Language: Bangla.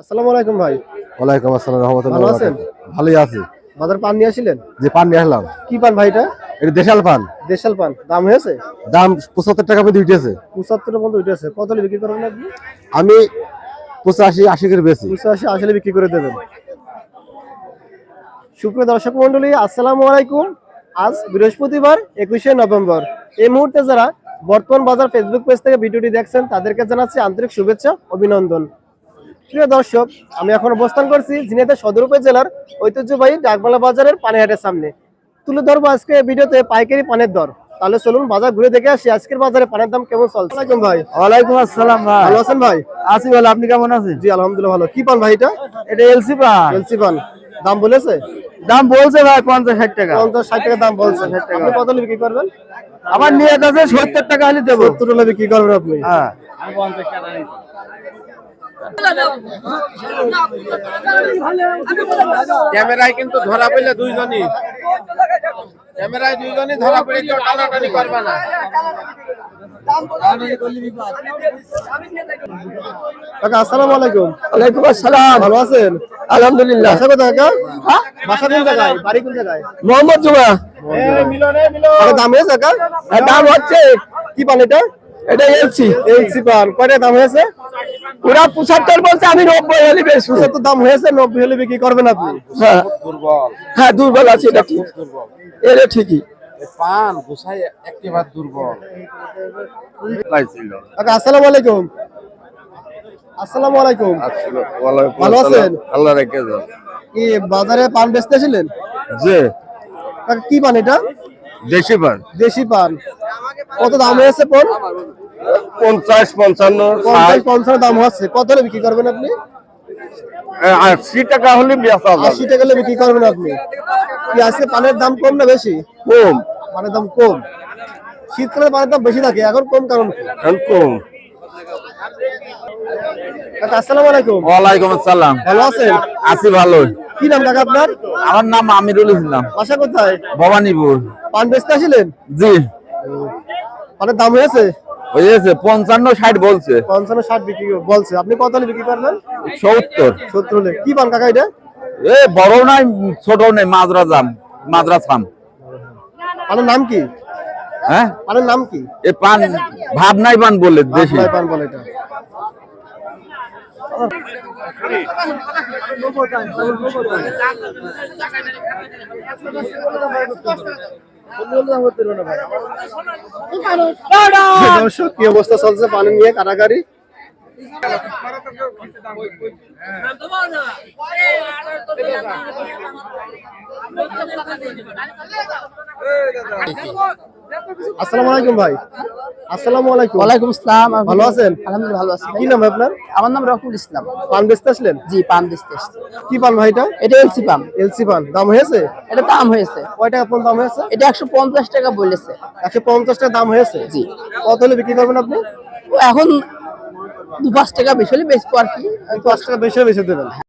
আসসালামু আলাইকুম ভাই। ওয়ালাইকুম আসসালাম রহমতুল্লাহ ভালো আছেন? ভালোই আছি। বাজার পান নিয়ে আসছিলেন যে পান নিয়ে আসলাম। কি পান ভাই এটা? এটা দেশাল পান। দেশাল পান। দাম হয়েছে? দাম পঁচাত্তর টাকা করে উঠেছে। পঁচাত্তর পর্যন্ত উঠেছে। কত বিক্রি করবেন আপনি? আমি পঁচাশি আশি করে বেশি পঁচাশি বিক্রি করে দেবেন। সুপ্রিয় দর্শক মন্ডলী আসসালামু আলাইকুম। আজ বৃহস্পতিবার একুশে নভেম্বর। এই মুহূর্তে যারা বর্তমান বাজার ফেসবুক পেজ থেকে ভিডিওটি দেখছেন তাদেরকে জানাচ্ছি আন্তরিক শুভেচ্ছা অভিনন্দন। প্রিয় দর্শক আমি এখন অবস্থান করছি ঝিনাইদহ সদর উপজেলার ঐতিহ্যবাহী ডাকবালা বাজারের পানিহাটের সামনে। তুলে ধরবো আজকে ভিডিওতে পাইকারি পানের দর। তাহলে চলুন বাজার ঘুরে দেখে আসি আজকের বাজারে পানের দাম কেমন চলছে। ভাই। ওয়ালাইকুম আসসালাম ভাই। ভালো আছেন ভাই? আছি ভালো আপনি কেমন আছেন? জি আলহামদুলিল্লাহ ভালো। কি পান ভাই এটা? এটা এলসি পান। এলসি পান। দাম বলেছে? দাম বলছে ভাই পঞ্চাশ ষাট টাকা। পঞ্চাশ ষাট টাকা দাম বলছে। আপনি কত হলে বিক্রি করবেন? আমার নিয়ে আছে সত্তর টাকা হলে দেবো। সত্তর বিক্রি করবেন আপনি। হ্যাঁ। ক্যামেরায় কিন্তু ধরা পড়লে দুইজনই। ক্যামেরায় দুইজনই ধরা পড়ে কেউ টানাটানি করবে না। আসসালামু আলাইকুম। ওয়ালাইকুম আসসালাম। ভালো আছেন? আলহামদুলিল্লাহ। বাসা কোথায় কাকা? বাসা কোন জায়গায়? বাড়ি কোন জায়গায়? মোহাম্মদ জুমা। মিলনে দাম হয়েছে কাকা? দাম হচ্ছে। কি পান এটা? এটা এলসি এলসি পান কয়টা দাম হয়েছে? পুরা পঁচাত্তর বলছে আমি নব্বই হলে বেশ পঁচাত্তর দাম হয়েছে নব্বই হলে বিক্রি করবেন আপনি। হ্যাঁ। দুর্বল। হ্যাঁ দুর্বল আছে এটা ঠিক। এটা ঠিকই। পান গোসাই একেবারে দুর্বল। কাকা আসসালামু আলাইকুম। আসসালামু আলাইকুম। ভালো আছেন? আল্লাহ রেখে দাও কি বাজারে পান বেচতে ছিলেন কি পান এটা? দেশি পান। দেশি পান। কত দাম হয়েছে পন পঞ্চাশ পঞ্চান্ন পঞ্চাশ পঞ্চান্ন দাম হচ্ছে। কত হলে বিক্রি করবেন আপনি? আশি টাকা হলে আশি টাকা হলে বিক্রি করবেন আপনি। কি পানের দাম কম না বেশি? কম। পানের দাম কম। শীতকালে পানের দাম বেশি থাকে এখন কম কারণ এখন কম। আসসালামু আলাইকুম। ওয়ালাইকুম আসসালাম। ভালো আছেন? আছি ভালো। কি নাম কাকা আপনার? আমার নাম আমিরুল ইসলাম। বাসা কোথায়? ভবানীপুর। পান বেচতে আসিলেন? জি। পানের দাম হয়েছে? হয়েছে পঞ্চান্ন ষাট বলছে। পঞ্চান্ন ষাট বিক্রি বলছে। আপনি কত বিক্রি করবেন সত্তর। সত্তর কি পান কাকা এটা? এ বড় নাই ছোট নেই মাজরা জাম মাজরা ছাম পানের নাম কি? হ্যাঁ? পানের নাম কি? এ পান ভাব নাই পান বলে দেশি। পান বলে এটা। দর্শক কি অবস্থা চলছে পানি নিয়ে? কারাগারি? আসসালামু আলাইকুম ভাই। আসসালামু আলাইকুম। ওয়ালাইকুম আসসালাম ভালো আছেন? আলহামদুলিল্লাহ ভালো আছি। কি নাম আপনার? আমার নাম রকুল ইসলাম। পান বেচতে আসলেন? জি পান বেচতে কি পান ভাইটা এটা? এলসি পান এলসি পান দাম হয়েছে? এটা দাম হয়েছে। কয় টাকা কোন দাম হয়েছে? এটা একশো পঞ্চাশ টাকা বলেছে। একশো পঞ্চাশ টাকা দাম হয়েছে? জি। কত হলে বিক্রি করবেন আপনি? এখন দু পাঁচ টাকা বেশি হলে বেচবো আর কি। পাঁচ টাকা বেশি বেশি দেবেন।